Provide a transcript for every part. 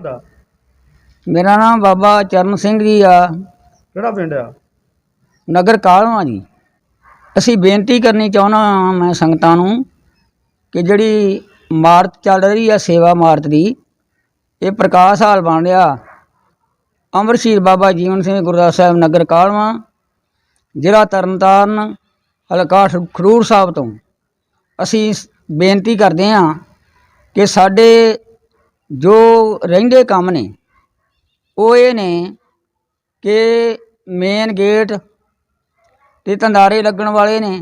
ਤੁਹਾਡਾ? ਮੇਰਾ ਨਾਮ ਬਾਬਾ ਚਰਨ ਸਿੰਘ ਜੀ ਆ। ਕਿਹੜਾ ਪਿੰਡ ਆ? ਨਗਰ ਕਾਲਵਾ ਜੀ। ਅਸੀਂ ਬੇਨਤੀ ਕਰਨੀ ਚਾਹੁੰਦਾ ਹਾਂ ਮੈਂ ਸੰਗਤਾਂ ਨੂੰ ਕਿ ਜਿਹੜੀ ਮਾਰਤ ਚੱਲ ਰਹੀ ਆ ਸੇਵਾ ਮਾਰਤ ਦੀ ਇਹ ਪ੍ਰਕਾਸ਼ ਹਾਲ ਬਣ ਰਿਹਾ। ਅਮਰ ਸ਼ਹੀਦ ਬਾਬਾ ਜੀਵਨ ਸਿੰਘ ਗੁਰਦਾਸ ਸਾਹਿਬ ਨਗਰ ਕਾਲਵਾ ਜ਼ਿਲ੍ਹਾ ਤਰਨਤਾਰਨ ਹਲਕਾ ਖ- ਖਡੂਰ ਸਾਹਿਬ ਤੋਂ। ਅਸੀਂ ਬੇਨਤੀ ਕਰਦੇ ਹਾਂ ਕਿ ਸਾਡੇ ਜੋ ਰਹਿੰਦੇ ਕੰਮ ਨੇ, ਉਹ ਇਹ ਨੇ ਕਿ ਮੇਨ ਗੇਟ ਤੇ ਤੰਦਾਰੇ ਲੱਗਣ ਵਾਲੇ ਨੇ,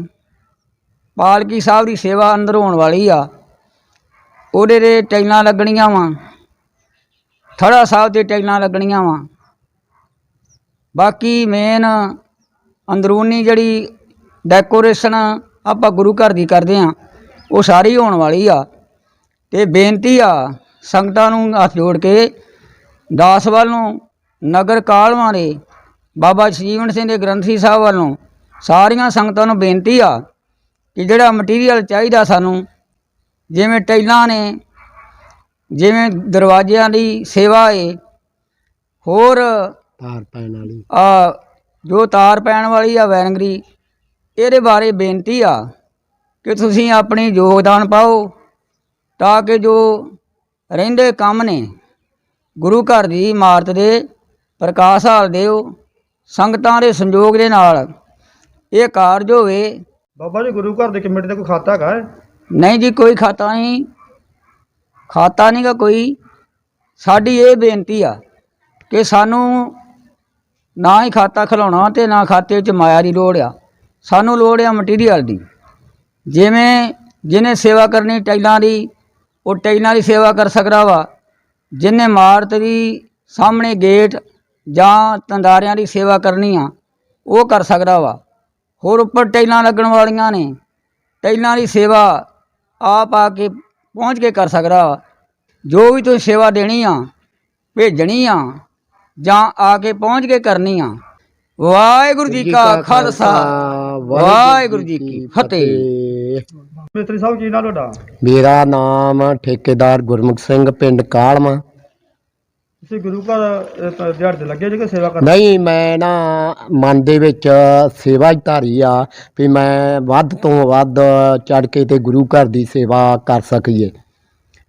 ਪਾਲਕੀ ਸਾਹਿਬ ਦੀ ਸੇਵਾ ਅੰਦਰ ਹੋਣ ਵਾਲੀ ਆ। ਉਹਦੇ ਦੇ ਟੈਲਾਂ ਲੱਗਣੀਆਂ ਵਾ, ਥੜਾ ਸਾਹਿਬ ਦੇ ਟੈਲਾਂ ਲੱਗਣੀਆਂ ਵਾ। ਬਾਕੀ ਮੇਨ ਅੰਦਰੂਨੀ ਜਿਹੜੀ ਡੈਕੋਰੇਸ਼ਨ ਆਪਾਂ ਗੁਰੂ ਘਰ ਦੀ ਕਰਦੇ ਆ, ਉਹ ਸਾਰੀ ਹੋਣ ਵਾਲੀ ਆ। ਤੇ ਬੇਨਤੀ ਆ ਸੰਗਤਾਂ ਨੂੰ ਹੱਥ ਜੋੜ ਕੇ ਦਾਸ ਵੱਲੋਂ ਨਗਰ ਕਾਲਵਾਂ ਦੇ ਬਾਬਾ ਜੀਵਨ ਸਿੰਘ ਦੇ ਗ੍ਰੰਥੀ ਸਾਹਿਬ ਵੱਲੋਂ ਸਾਰੀਆਂ ਸੰਗਤਾਂ ਨੂੰ ਬੇਨਤੀ ਆ ਕਿ ਜਿਹੜਾ ਮਟੀਰੀਅਲ ਚਾਹੀਦਾ ਸਾਨੂੰ ਜਿਵੇਂ ਟੈਲਾਂ ਨੇ ਜਿਵੇਂ ਦਰਵਾਜ਼ਿਆਂ ਦੀ ਸੇਵਾ ਏ ਹੋਰ ਤਾਰ ਪੈਣ ਵਾਲੀ। ਆ ਜੋ ਤਾਰ ਪੈਣ ਵਾਲੀ ਆ ਵੈਨਗਰੀ ਇਹਦੇ ਬਾਰੇ ਬੇਨਤੀ ਆ ਕਿ ਤੁਸੀਂ ਆਪਣੀ ਯੋਗਦਾਨ ਪਾਓ ਤਾਂ ਕਿ ਜੋ ਰਹਿੰਦੇ ਕੰਮ ਨੇ। ਗੁਰੂ ਘਰ ਦੀ ਇਮਾਰਤ ਦੇ ਪ੍ਰਕਾਸ਼ ਹਾਲ ਦਿਓ ਸੰਗਤਾਂ ਦੇ ਸੰਯੋਗ ਦੇ ਨਾਲ ਇਹ ਕਾਰਜ ਹੋਵੇ। ਬਾਬਾ ਜੀ ਗੁਰੂ ਘਰ ਦੇ ਕਮੇਟੀ ਦਾ ਕੋਈ ਖਾਤਾ ਹੈਗਾ ਹੈ? ਨਹੀਂ ਜੀ ਕੋਈ ਖਾਤਾ ਨਹੀਂ। ਖਾਤਾ ਨਹੀਂਗਾ ਕੋਈ। ਸਾਡੀ ਇਹ ਬੇਨਤੀ ਆ ਕਿ ਸਾਨੂੰ ਨਾ ਹੀ ਖਾਤਾ ਖਿਲਾਉਣਾ ਤੇ ਨਾ ਖਾਤੇ 'ਚ ਮਾਇਆ ਦੀ ਲੋੜ ਆ। ਸਾਨੂੰ ਲੋੜ ਆ ਮਟੀਰੀਅਲ ਦੀ ਜਿਵੇਂ ਜਿਹਨੇ ਸੇਵਾ ਕਰਨੀ ਟੈਲਾਂ ਦੀ ਉਹ ਟੈਲਾਂ ਦੀ ਸੇਵਾ ਕਰ ਸਕਦਾ ਵਾ ਜਿਹਨੇ ਮਾਰਤ ਦੀ ਸਾਹਮਣੇ ਗੇਟ ਜਾਂ ਤੰਦਾਰਿਆਂ ਦੀ ਸੇਵਾ ਕਰਨੀ ਆ ਉਹ ਕਰ ਸਕਦਾ ਵਾ। ਹੋਰ ਉੱਪਰ ਟੈਲਾਂ ਲੱਗਣ ਵਾਲੀਆਂ ਨੇ ਟੈਲਾਂ ਦੀ ਸੇਵਾ ਆਪ ਆ ਕੇ ਪਹੁੰਚ ਕੇ ਕਰ ਸਕਦਾ ਜੋ ਵੀ ਤੁਸੀਂ ਸੇਵਾ ਦੇਣੀ ਆ ਭੇਜਣੀ ਆ ਜਾਂ ਆ ਕੇ ਪਹੁੰਚ ਕੇ ਕਰਨੀ ਆ ਵਾਹਿਗੁਰੂ ਜੀ ਕਾ ਖਾਲਸਾ ਵਾਹਿਗੁਰੂ ਜੀ ਕੀ ਫਤਿਹ। ਮਿਸਤਰੀ ਸਾਹਿਬ ਕੀ ਨਾਲ ਤੁਹਾਡਾ? ਮੇਰਾ ਨਾਮ ਠੇਕੇਦਾਰ ਗੁਰਮੁਖ ਸਿੰਘ ਪਿੰਡ ਕਾਲਮਾ। ਤੁਸੀਂ ਗੁਰੂ ਘਰ ਅਹ, ਦਿਹਾੜੇ ਤੇ ਲੱਗੇ ਜੇ ਕਿ ਸੇਵਾ ਕਰ ਨਹੀਂ ਮੈਂ ਨਾ ਮਨ ਦੇ ਵਿੱਚ ਸੇਵਾ ਹੀ ਧਾਰੀ ਆ ਵੀ ਮੈਂ ਵੱਧ ਤੋਂ ਵੱਧ ਚੜ ਕੇ ਤੇ ਗੁਰੂ ਘਰ ਦੀ ਸੇਵਾ ਕਰ ਸਕੀਏ।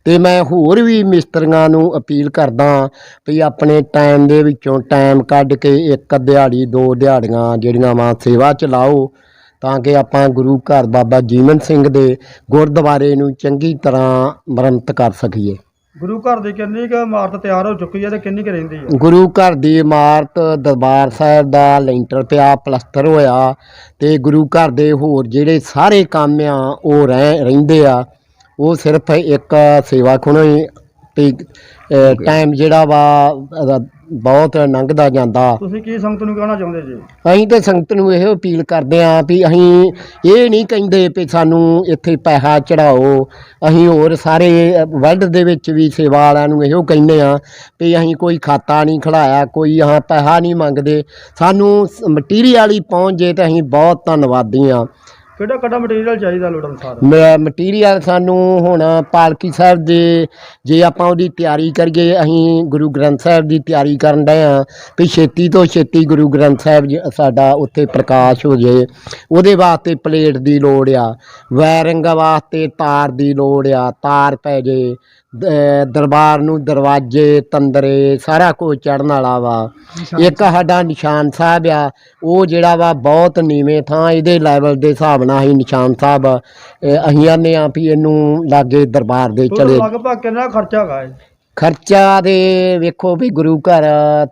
ਤੇ ਮੈਂ ਹੋਰ ਵੀ ਮਿਸਤਰੀਆਂ ਨੂੰ ਅਪੀਲ ਕਰਦਾ ਵੀ ਆਪਣੇ ਟਾਈਮ ਦੇ ਵਿੱਚੋਂ ਟਾਈਮ ਕੱਢ ਕੇ ਇੱਕ ਦਿਹਾੜੀ ਦੋ ਦਿਹਾੜੀਆਂ ਜਿਹੜੀਆਂ ਵਾ ਸੇਵਾ ਚ ਲਾਓ। ਤਾਂ ਕਿ ਆਪਾਂ ਗੁਰੂ ਘਰ ਬਾਬਾ ਜੀਵਨ ਸਿੰਘ ਦੇ ਗੁਰਦੁਆਰੇ ਨੂੰ ਚੰਗੀ ਤਰ੍ਹਾਂ ਮੁਰੰਮਤ ਕਰ ਸਕੀਏ। ਗੁਰੂ ਘਰ ਦੀ ਕਿੰਨੀ ਕੁ ਇਮਾਰਤ ਤਿਆਰ ਹੋ ਚੁੱਕੀ ਹੈ ਤੇ ਕਿੰਨੀ ਕੁ ਰਹਿੰਦੀ ਹੈ? ਗੁਰੂ ਘਰ ਦੀ ਇਮਾਰਤ ਦਰਬਾਰ ਸਾਹਿਬ ਦਾ ਲੈਂਟਰ ਪਿਆ ਪਲਸਤਰ ਹੋਇਆ ਤੇ ਗੁਰੂ ਘਰ ਦੇ ਹੋਰ ਜਿਹੜੇ ਸਾਰੇ ਕੰਮ ਆ ਉਹ ਰਹਿ ਰਹਿੰਦੇ ਆ। ਉਹ ਸਿਰਫ ਇੱਕ ਸੇਵਾ ਖੁਣੋ ਹੀ। ਤੇ ਟਾਈਮ ਜਿਹੜਾ ਵਾ ਬਹੁਤ ਲੰਘਦਾ ਜਾਂਦਾ। ਤੁਸੀਂ ਕੀ ਸੰਗਤ ਨੂੰ ਕਹਿਣਾ ਚਾਹੁੰਦੇ ਜੀ? ਅਸੀਂ ਤੇ ਸੰਗਤ ਨੂੰ ਇਹ ਅਪੀਲ ਕਰਦੇ ਆਂ ਵੀ ਅਸੀਂ ਇਹ ਨਹੀਂ ਕਹਿੰਦੇ ਵੀ ਸਾਨੂੰ ਇੱਥੇ ਪੈਸਾ ਚੜਾਓ ਅਸੀਂ ਹੋਰ ਸਾਰੇ ਵਰਲਡ ਦੇ ਵਿੱਚ ਵੀ ਸੇਵਾ ਵਾਲਿਆਂ ਨੂੰ ਇਹੋ ਕਹਿੰਦੇ ਆ ਵੀ ਅਸੀਂ ਕੋਈ ਖਾਤਾ ਨਹੀਂ ਖੜਾਇਆ ਕੋਈ ਹਾਂ ਪੈਸਾ ਨਹੀਂ ਮੰਗਦੇ। ਸਾਨੂੰ ਮਟੀਰੀਅਲ ਹੀ ਪਹੁੰਚ ਜੇ ਤੇ ਅਸੀਂ ਬਹੁਤ ਧੰਨਵਾਦੀ ਆ ਕਿਹੜਾ ਕਿਹੜਾ ਮਟੀਰੀਅਲ ਚਾਹੀਦਾ ਲੋੜ ਅਨੁਸਾਰ? ਮਟੀਰੀਅਲ ਸਾਨੂੰ ਹੁਣ ਪਾਲਕੀ ਸਾਹਿਬ ਦੇ ਜੇ ਆਪਾਂ ਉਹਦੀ ਤਿਆਰੀ ਕਰੀਏ ਅਸੀਂ ਗੁਰੂ ਗ੍ਰੰਥ ਸਾਹਿਬ ਦੀ ਤਿਆਰੀ ਕਰਨ ਡਏ ਆ ਵੀ ਛੇਤੀ ਤੋਂ ਛੇਤੀ ਗੁਰੂ ਗ੍ਰੰਥ ਸਾਹਿਬ ਜੀ ਸਾਡਾ ਉੱਥੇ ਪ੍ਰਕਾਸ਼ ਹੋ ਜੇ। ਉਹਦੇ ਵਾਸਤੇ ਪਲੇਟ ਦੀ ਲੋੜ ਆ ਵਾਇਰਿੰਗ ਵਾਸਤੇ ਤਾਰ ਦੀ ਲੋੜ ਆ ਤਾਰ ਪੈ ਜੇ ਦ- ਦਰਬਾਰ ਨੂੰ ਦਰਵਾਜ਼ੇ ਤੰਦਰੇ ਸਾਰਾ ਕੁਝ ਚੜਨ ਵਾਲਾ ਵਾ। ਇੱਕ ਸਾਡਾ ਨਿਸ਼ਾਨ ਸਾਹਿਬ ਆ ਉਹ ਜਿਹੜਾ ਵਾ ਬਹੁਤ ਨੀਵੇਂ ਥਾਂ ਇਹਦੇ ਲੈਵਲ ਦੇ ਹਿਸਾਬ ਨਾਲ ਅਸੀਂ ਨਿਸ਼ਾਨ ਸਾਹਿਬ ਅਹ ਅਸੀਂ ਆਨੇ ਆ ਵੀ ਇਹਨੂੰ ਲਾਗੇ ਦਰਬਾਰ ਦੇ ਚਲੇ। ਲਗਭਗ ਕਿੰਨਾ ਖਰਚਾ ਹੈਗਾ ਹੈ ਖਰਚਾ ਦੇ ਵੇਖੋ ਵੀ ਗੁਰੂ ਘਰ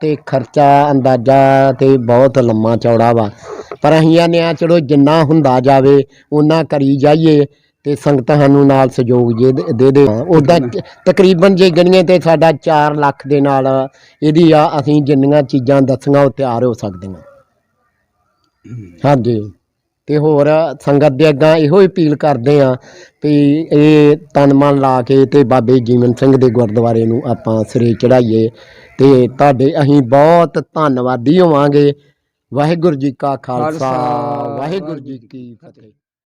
ਤੇ ਖਰਚਾ ਅੰਦਾਜ਼ਾ ਤੇ ਬਹੁਤ ਲੰਮਾ ਚੌੜਾ ਵਾ। ਪਰ ਅਸੀਂ ਆਨੇ ਆ ਚਲੋ ਜਿੰਨਾ ਹੁੰਦਾ ਜਾਵੇ ਉਹਨਾਂ ਕਰੀ ਜਾਈਏ ਤੇ ਸੰਗਤ ਸਾਨੂੰ ਨਾਲ ਸਹਿਯੋਗ ਜੇ ਦੇ- ਦੇ ਦੇ। ਉਦਾਂ ਤਕਰੀਬਨ ਜੇ ਗਣੀਏ ਤੇ ਸਾਡਾ 4 ਲੱਖ ਦੇ ਨਾਲ ਇਹਦੀ ਆ ਅਸੀਂ ਜਿੰਨੀਆਂ ਚੀਜ਼ਾਂ ਦੱਸੀਆਂ ਉਹ ਤਿਆਰ ਹੋ ਸਕਦੀਆਂ। ਹਾਂਜੀ। ਤੇ ਹੋਰ ਸੰਗਤ ਦੇ ਅੱਗਾ ਇਹੋ ਹੀ ਅਪੀਲ ਕਰਦੇ ਆ ਵੀ ਇਹ ਤਨ ਮਨ ਲਾ ਕੇ ਤੇ ਬਾਬੇ ਜੀਵਨ ਸਿੰਘ ਦੇ ਗੁਰਦੁਆਰੇ ਨੂੰ ਆਪਾਂ ਸਿਰੇ ਚੜਾਈਏ ਤੇ ਤੁਹਾਡੇ ਅਸੀਂ ਬਹੁਤ ਧੰਨਵਾਦੀ ਹੋਵਾਂਗੇ। ਵਾਹਿਗੁਰੂ ਜੀ ਕਾ ਖਾਲਸਾ ਖਾਲਸਾ, ਵਾਹਿਗੁਰੂ ਜੀ ਕੀ ਫਤਿਹ।